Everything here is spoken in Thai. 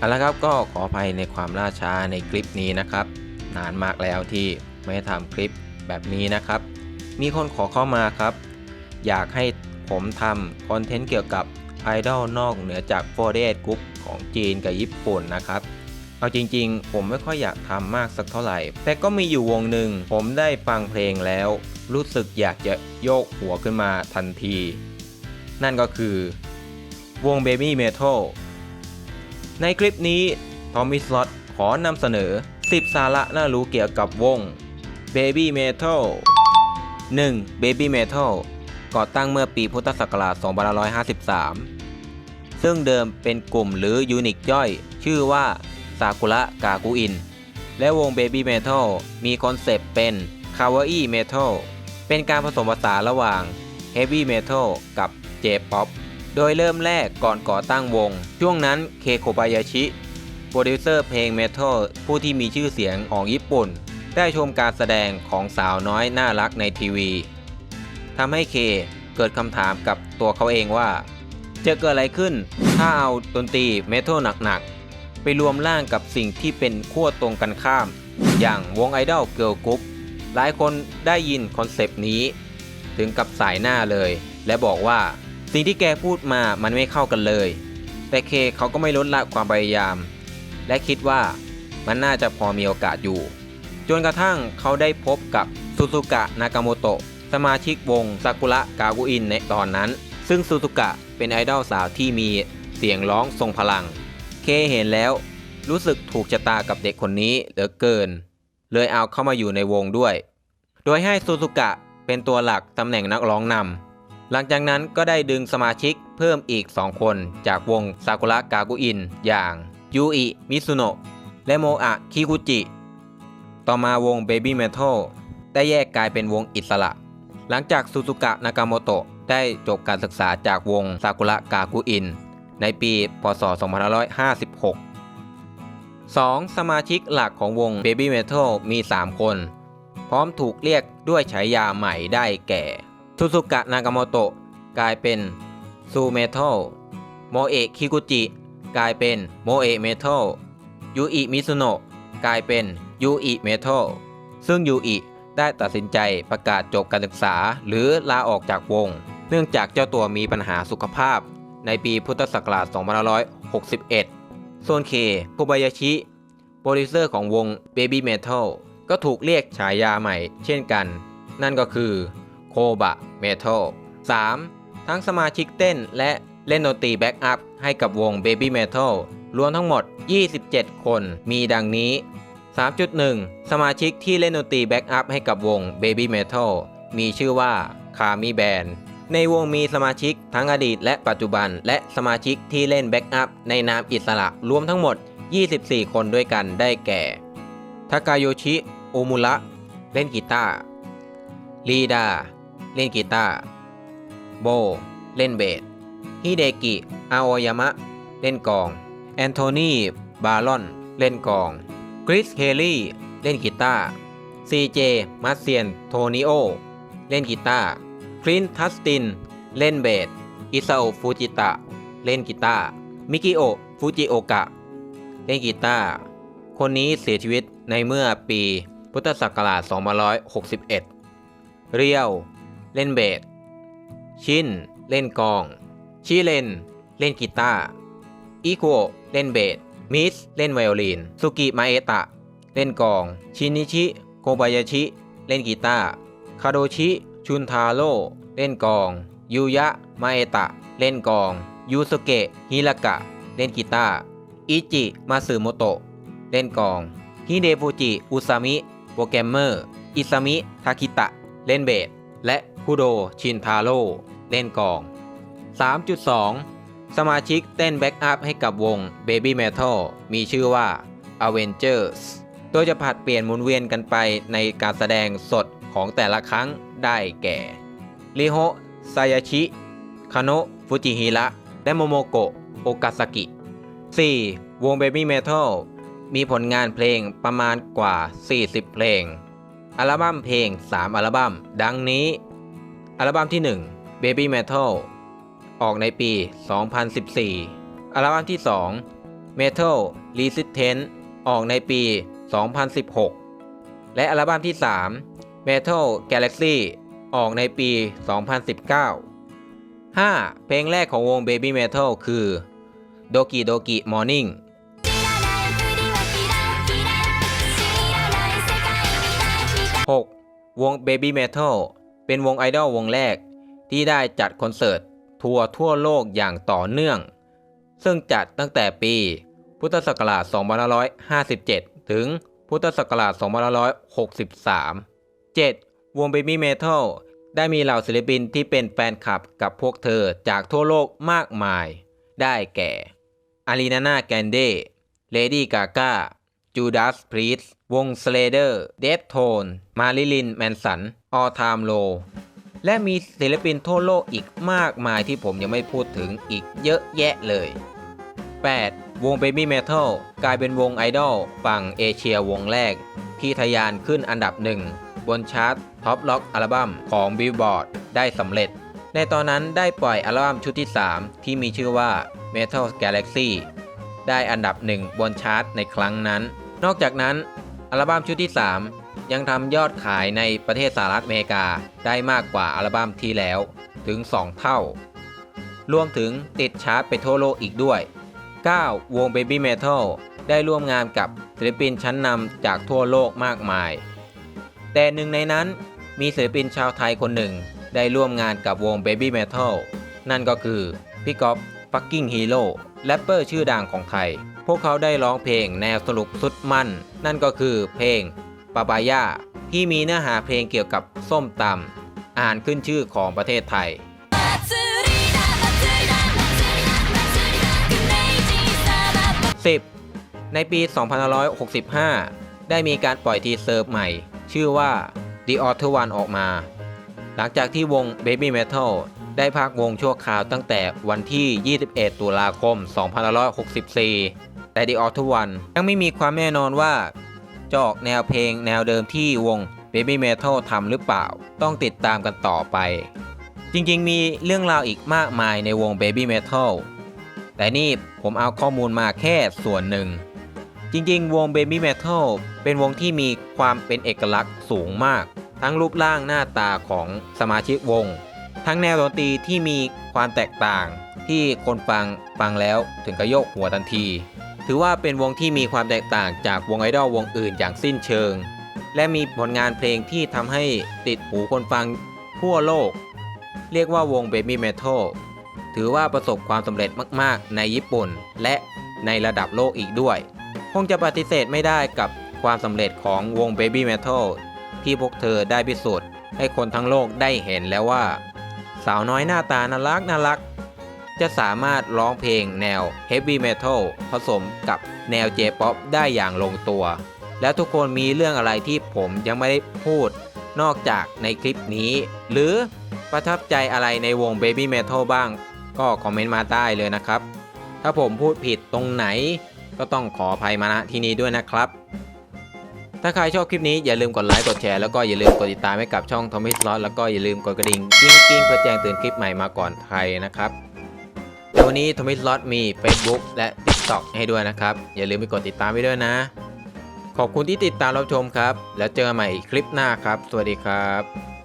เอาละครับก็ขออภัยในความล่าช้าในคลิปนี้นะครับ นานมากแล้วที่ไม่ทำคลิปแบบนี้นะครับ มีคนขอเข้ามาครับ อยากให้ผมทำคอนเทนต์เกี่ยวกับไอดอลนอกเหนือจากโฟเดสกรุ๊ปของจีนกับญี่ปุ่นนะครับ เอาจริงๆ ผมไม่ค่อยอยากทำมากสักเท่าไหร่ แต่ก็มีอยู่วงหนึ่งผมได้ฟังเพลงแล้ว รู้สึกอยากจะโยกหัวขึ้นมาทันที นั่นก็คือวง Baby Metal ในคลิปนี้ทอมมี่สล็อตขอนำเสนอ 10 สาระน่ารู้เกี่ยวกับวง Baby Metal 1. Baby Metal ก่อตั้งเมื่อปีพุทธศักราช 2553 ซึ่งเดิมเป็นกลุ่มหรือยูนิตย่อย ชื่อว่าซากุระกากุอิน และวง Baby Metal มีคอนเซปต์เป็น Kawaii Metal เป็นการผสมผสานระหว่าง Heavy Metal กับ J-Pop โดยเริ่มแรกก่อนก่อตั้งวง ช่วงนั้นเคโคบายาชิ โปรดิวเซอร์เพลงเมทัลผู้ที่มีชื่อเสียงของญี่ปุ่น ได้ชมการแสดงของสาวน้อยน่ารักในทีวีทำให้เคเกิดคำถามกับตัวเขาเองว่า จะเกิดอะไรขึ้นถ้าเอาดนตรีเมทัลหนักๆ ไปรวมร่างกับสิ่งที่เป็นขั้วตรงกันข้าม อย่างวงไอดอลเกิร์ลกรุ๊ปหลายคนได้ยินคอนเซปต์นี้ ถึงกับสายหน้าเลย และบอกว่า สิ่งที่แกพูดมามันไม่เข้ากันเลย แต่เคเขาก็ไม่ลดละความพยายาม และคิดว่ามันน่าจะพอมีโอกาสอยู่ จนกระทั่งเขาได้พบกับซูซูกะนากาโมโตะสมาชิกวงซากุระกากุอินในตอนนั้น ซึ่งซูซูกะเป็นไอดอลสาวที่มีเสียงร้องทรงพลัง เคเห็นแล้ว รู้สึกถูกชะตากับเด็กคนนี้เหลือเกิน เลยเอาเข้ามาอยู่ในวงด้วย โดยให้ซูซูกะเป็นตัวหลักตำแหน่งนักร้องนำ หลังจากนั้นก็ได้ดึงสมาชิกเพิ่มอีก 2 คนจากวงซากุระกากุอิน อย่างยูอิมิซุโนะและโมอะคิคุจิ ต่อมาวง Baby Metal ได้แยกกลายเป็นวงอิสระ หลังจากซูซูกะนากาโมโตะได้จบการศึกษาจากวงซากุระกากุอิน ในปีพศ 2556 2. สมาชิกหลักของวง Baby Metal มี 3 คน พร้อมถูกเรียกด้วยฉายาใหม่ได้แก่ ซูซูกะนากาโมโตะกลายเป็นซูเมทัลโมเอะคิกุจิกลายเป็นโมเอะเมทัลยูอิมิซุโนะกลายเป็นยูอิเมทัลซึ่งยูอิได้ตัดสินใจประกาศจบการศึกษา หรือลาออกจากวง เนื่องจากเจ้าตัวมีปัญหาสุขภาพ ในปีพุทธศักราช2561ส่วนเคโคบายาชิ โปรดิวเซอร์ของวง Baby Metal ก็ถูกเรียกฉายาใหม่เช่นกัน นั่นก็คือ โคบะเมทัล 3. ทั้งสมาชิกเต้นและเล่นดนตรีแบ็กอัพให้กับวง Baby Metal รวมทั้งหมด 27 คนมีดังนี้ 3.1 สมาชิกที่เล่นดนตรีแบ็กอัพให้กับวง Baby Metal มีชื่อว่าคามิแบนในวงมีสมาชิกทั้งอดีตและปัจจุบันและสมาชิกที่เล่นแบ็กอัพในนามอิสระรวมทั้งหมด 24 คนด้วยกันได้แก่ทากาโยชิโอมุระเล่นกีตาร์ลีดา เล่นกีตาร์ โบ เล่นเบส ฮิเดกิ อาโอยามะ เล่นกอง แอนโทนี บารอน เล่นกอง คริสเฮลี่ เล่นกีตาร์ ซีเจ มัสเซียน โทนิโอ เล่นกีตาร์ คลินทัสติน เล่นเบส อิซาโอฟูจิตะ เล่นกีตาร์ มิกิโอ ฟูจิโอกะ เล่นกีตาร์ คนนี้เสียชีวิตในเมื่อปีพุทธศักราช 2561 เรียว เล่นเบส ชิน เล่นกอง ชิเลน เล่นกีตาร์ อีโคเล่นเบส มิส เล่นไวโอลิน สุกิมาเอตะ เล่นกอง ชินิชิโคบายาชิ เล่นกีตาร์ คาโดชิ ชุนทาโร่ เล่นกอง ยูยะ มาเอตะ เล่นกอง ยูสุเกะ ฮิรากะ เล่นกีตาร์ อิจิ มาสึโมโตะ เล่นกอง ฮิเดฟูจิ อุซามิ โปรแกรมเมอร์ อิซามิ ทาคิตะ เล่นเบส และคุโดชินทาโร่เล่นกอง 3.2 สมาชิกเต้นแบ็กอัพให้กับวง Baby Metal มีชื่อว่า Avengers โดยจะผัดเปลี่ยนหมุนเวียนกันไปในการแสดงสดของแต่ละครั้งได้แก่ริโฮไซยาชิคาโนะฟูจิฮิระและโมโมโกะโอกาซากิ 4. วง Baby Metal มีผลงานเพลงประมาณกว่า 40 เพลง อัลบั้มเพลง 3 อัลบั้ม ดังนี้ อัลบั้มที่ 1 Baby Metal ออกในปี 2014 อัลบั้มที่ 2 Metal Resistance ออกในปี 2016 และอัลบั้มที่ 3 Metal Galaxy ออกในปี 2019 5. เพลงแรกของวง Baby Metal คือ Doki Doki Morning วง Baby Metal เป็นวงไอดอลวงแรก ที่ได้จัดคอนเสิร์ตทัวร์ทั่วโลกอย่างต่อเนื่อง ซึ่งจัดตั้งแต่ปีพุทธศักราช 2557 ถึงพุทธศักราช 2563 7. วง Baby Metal ได้มีเหล่าศิลปินที่เป็นแฟนคลับกับพวกเธอจากทั่วโลกมากมาย ได้แก่อารีนานาแกนเดเลดี้กาก้า จูดาสพรีสวงสเลเดอร์เดฟโทนมาริลินแมนสันออทามโลและมีศิลปินทั่วโลกอีกมากมายที่ผมยังไม่พูดถึงอีกเยอะแยะเลย 8. วง Baby Metal กลายเป็นวงไอดอลฝั่งเอเชียวงแรก ที่ทะยานขึ้นอันดับหนึ่งบนชาร์ตท็อปล็อกอัลบั้มของ Billboard ได้สำเร็จ ในตอนนั้นได้ปล่อยอัลบั้มชุดที่ 3 ที่มีชื่อว่า Metal Galaxy ได้อันดับหนึ่งบนชาร์ตในครั้งนั้น นอกจากนั้น อัลบั้มชุดที่ 3 ยังทำยอดขายในประเทศสหรัฐอเมริกาได้มากกว่าอัลบั้มที่แล้วถึง 2 เท่า รวมถึงติดชาร์ตไปทั่วโลกอีกด้วย 9. วง Baby Metal ได้ร่วมงานกับศิลปินชั้นนำจากทั่วโลกมากมาย แต่หนึ่งในนั้นมีศิลปินชาวไทยคนหนึ่ง ได้ร่วมงานกับวง Baby Metal นั่นก็คือพี่ก๊อฟ Fucking Hero แรปเปอร์ชื่อดังของไทย พวกเขาได้ร้องเพลงแนวสรุปสุดมัน นั่นก็คือเพลงปาบายาที่มีเนื้อหาเพลงเกี่ยวกับส้มตำอ่านขึ้นชื่อของประเทศไทย 10. ในปี 2565 ได้มีการปล่อยทีเซอร์ใหม่ ชื่อว่า The Author One ออกมา หลังจากที่วง Baby Metal ได้พักวงชั่วคราวตั้งแต่วันที่ 21 ตุลาคม 2564 แต่ The Author One ยังไม่มีความแน่นอนว่าจะออกแนวเพลงแนวเดิมที่วง Baby Metal ทำหรือเปล่า ต้องติดตามกันต่อไป จริงๆ มีเรื่องราวอีกมากมายในวง Baby Metal แต่นี่ผมเอาข้อมูลมาแค่ส่วนหนึ่ง จริงๆ วง Baby Metal เป็นวงที่มีความเป็นเอกลักษณ์สูงมาก ทั้งรูปร่างหน้าตาของสมาชิกวง ทั้งแนวดนตรีที่มีความแตกต่างที่คนฟังฟังแล้วถึงกระโยกหัวทันที ถือว่าเป็นวงที่มีความแตกต่างจากวงไอดอลวงอื่นอย่างสิ้นเชิง และมีผลงานเพลงที่ทำให้ติดหูคนฟังทั่วโลก เรียกว่าวง Baby Metal ถือว่าประสบความสำเร็จมากๆ ในญี่ปุ่น และในระดับโลกอีกด้วย คงจะปฏิเสธไม่ได้กับความสำเร็จของวง Baby Metal ที่พวกเธอได้พิสูจน์ให้คนทั้งโลกได้เห็นแล้วว่า สาวน้อยหน้าตาน่ารักน่ารัก จะสามารถร้องเพลงแนว Heavy Metal ผสมกับแนว J-Pop ได้อย่างลงตัว แล้วทุกคนมีเรื่องอะไรที่ผมยังไม่ได้พูดนอกจากในคลิปนี้ หรือประทับใจอะไรในวง Baby Metal บ้าง ก็คอมเมนต์มาได้เลยนะครับ ถ้าผมพูดผิดตรงไหน ก็ต้องขออภัยมาณที่นี้ด้วยนะครับ ถ้าใครชอบคลิปนี้อย่าลืมกดไลค์กดแชร์แล้วก็อย่าลืมกดติดตามให้กับช่อง Tommy Slot แล้วก็อย่าลืมกดกระดิ่งกิ้งกิ้งเพื่อแจ้งเตือนคลิปใหม่มาก่อนใครนะครับเดี๋ยววันนี้ Tommy Slot มี Facebook และ TikTok ให้ด้วยนะครับ อย่าลืมไปกดติดตามไว้ด้วยนะ ขอบคุณที่ติดตามรับชมครับ แล้วเจอกันใหม่คลิปหน้าครับ สวัสดีครับ